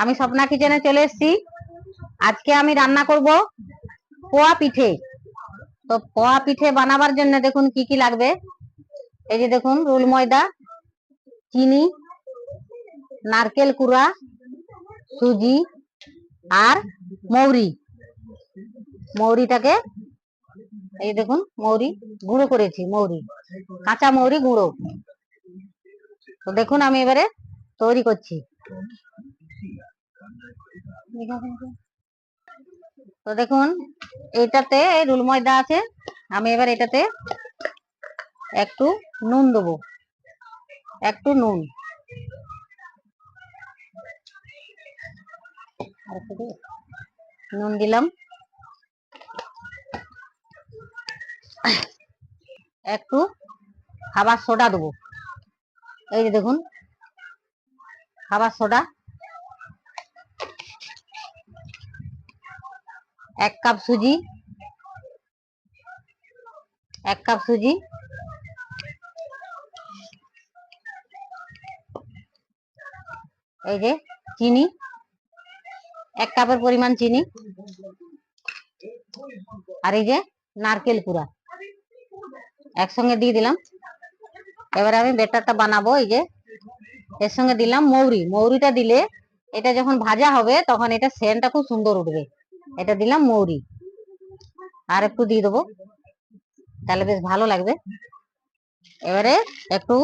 আমি স্বপ্না কিচেনে চলে এসেছি। আজকে আমি রান্না করব পোয়া পিঠে। তো পোয়া পিঠে বানাবার জন্য দেখুন কি কি লাগবে। এই যে দেখুন, রুল ময়দা, চিনি, নারকেল কুড়া, সুজি আর মৌরি। মৌরিটাকে এই দেখুন, মৌরি গুঁড়ো করেছি, মৌরি, কাঁচা মৌরি গুঁড়ো। তো দেখুন আমি এবারে তৈরি করছি। তো দেখুন, এটাতে রুল ময়দা আছে, আমি এবার এটাতে একটু নুন দেবো। একটু নুন। নুন দিলাম। একটু খাবার সোডা দেবো। এই যে দেখুন, খাবার সোডা। এক কাপ সুজি। এক কাপ সুজি। এই যে চিনি। এক কাপের পরিমাণ চিনি। আর এই যে নারকেল কুড়া। একসঙ্গে দিয়ে দিলাম। এবারে আমি বেটারটা বানাবো, এই যে। এর সঙ্গে দিলাম মৌরি। মৌরিটা দিলে এটা যখন ভাজা হবে, তখন এটা সেনটা খুব সুন্দর উঠবে। এটা দিলাম মৌরি। আর একটু দিয়ে দেবো। তাহলে বেশ ভালো লাগবে। এবারে একটু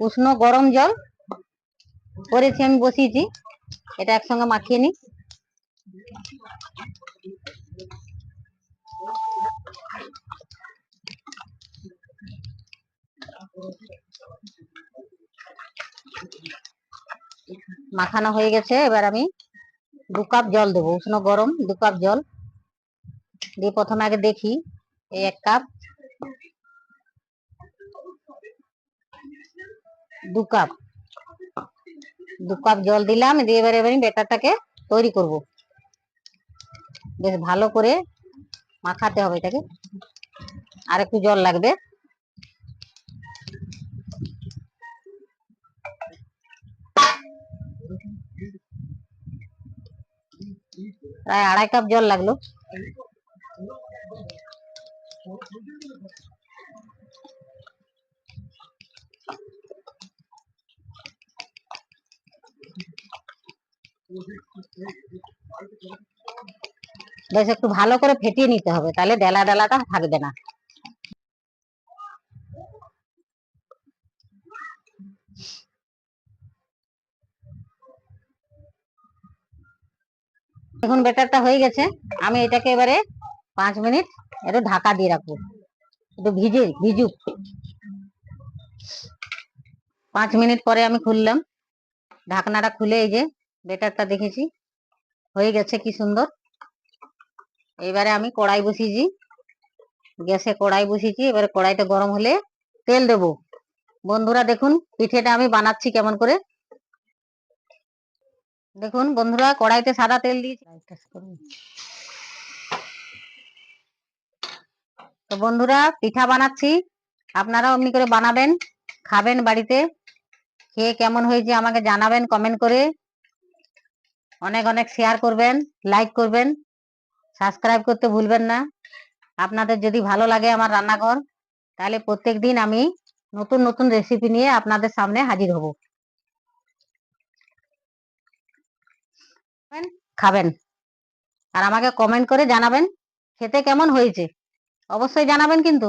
উষ্ণ গরম জল করেছি, আমি বসিয়েছি। এটা একসঙ্গে মাখিয়ে নিই। মাখানো হয়ে গেছে, এবার আমি দু কাপ জল দেবো, উষ্ণ গরম দু কাপ জল। দিয়ে প্রথমে আগে দেখি, এই এক কাপ, দু কাপ দু কাপ জল দিলাম, দিয়ে এবারে এবারে বেটারটাকে তৈরি করব। বেশ ভালো করে মাখাতে হবে এটাকে। আর একটু জল লাগবে। প্রায় আড়াই কাপ জল লাগল। বেশ, একটু ভালো করে ফেটিয়ে নিতে হবে, তাহলে ডেলা ডেলাটা থাকবে না। এখন বেটারটা হয়ে গেছে, আমি এটাকে এবারে পাঁচ মিনিট একটু ঢাকা দিয়ে রাখব। একটু ভিজে, ভিজুক। পাঁচ মিনিট পরে আমি খুললাম। ঢাকনাটা খুলে এই যে বেটারটা দেখেছি, হয়ে গেছে কি সুন্দর। এবারে আমি কড়াই বসিয়েছি, গ্যাসে কড়াই বসিয়েছি, এবারে কড়াইটা গরম হলে তেল দেব। বন্ধুরা দেখুন, পিঠেটা আমি বানাচ্ছি কেমন করে। দেখুন বন্ধুরা কড়াইতে সাদা তেল দিয়েছি। তো বন্ধুরা পিঠা বানাচ্ছি। আপনারা অমনি করে বানাবেন খাবেন বাড়িতে। খেয়ে কেমন হয়েছে আমাকে জানাবেন কমেন্ট করে। অনেক অনেক শেয়ার করবেন লাইক করবেন। সাবস্ক্রাইব করতে ভুলবেন না। আপনাদের যদি ভালো লাগে আমার রান্নাঘর তাহলে প্রত্যেক দিন আমি নতুন নতুন রেসিপি নিয়ে আপনাদের সামনে হাজির হব। খাবেন আর আমাকে কমেন্ট করে জানাবেন খেতে কেমন হয়েছে? অবশ্যই জানাবেন কিন্তু।